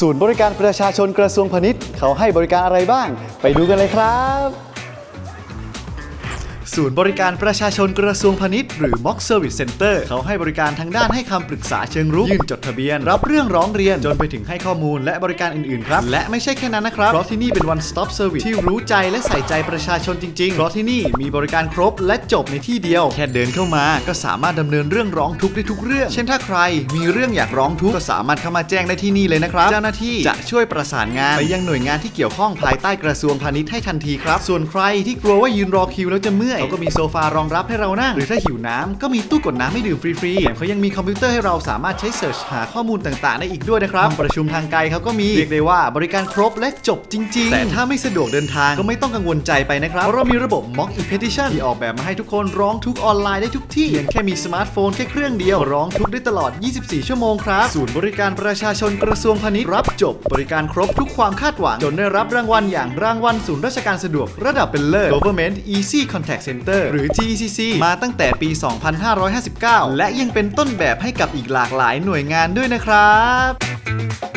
ศูนย์บริการประชาชนกระทรวงพาณิชย์เขาให้บริการอะไรบ้าง ไปดูกันเลยครับ ศูนย์บริการประชาชนกระทรวงพาณิชย์หรือ Mock Service Center เขาให้บริการทางด้านให้คำปรึกษาเชิงรุกยื่นจดทะเบียน รับเรื่องร้องเรียนจนไปถึงให้ข้อมูลและบริการอื่นๆครับ และไม่ใช่แค่นั้นนะครับ เพราะที่นี่เป็น one stop service ที่รู้ใจและใส่ใจประชาชนจริงๆ เพราะที่นี่มีบริการครบและจบในที่เดียว แค่เดินเข้ามาก็สามารถดำเนินเรื่องร้องทุกข์ได้ทุกเรื่อง เช่นถ้าใครมีเรื่องอยากร้องทุกข์ก็สามารถเข้ามาแจ้งได้ที่นี่เลยนะครับเจ้าหน้าที่จะช่วยประสานงานไปยังหน่วยงานที่เกี่ยวข้องภายใต้กระทรวงพาณิชย์ให้ทันทีครับ ส่วนใครที่กลัวว่ายืนรอคิวแล้วจะเมื่อยเขาก็มีโซฟารองรับให้เรานั่ง หรือถ้าหิวน้ำก็มีตู้กดน้ำให้ดื่มฟรีๆแถมเขายังมีคอมพิวเตอร์ให้เราสามารถใช้เสิร์ชหาข้อมูลต่างๆ ได้อีกด้วยนะครับประชุมทางไกลเขาก็มีเรียกได้ว่าบริการครบและจบจริง ๆ แต่ถ้าไม่สะดวกเดินทางก็ไม่ต้องกังวลใจไปนะครับเพราะเรามีระบบ Mock e-petition ที่ออกแบบมาให้ทุกคนร้องทุกออนไลน์ได้ทุกที่เพียงแค่มีสมาร์ทโฟนแค่เครื่องเดียวร้องทุกได้ตลอด 24 ชั่วโมงครับศูนย์บริการประชาชนกระทรวงพาณิชย์รับจบบริการครบทุกความคาดหวังจนได้รับรางวัลอย่างรางวัลศูนย์ราชการสะดวกระดับเป็นเลิศ Government Easy Contact Center หรือ GECC มาตั้งแต่ปี 2559 และยังเป็นต้นแบบให้กับอีกหลากหลายหน่วยงานด้วยนะครับ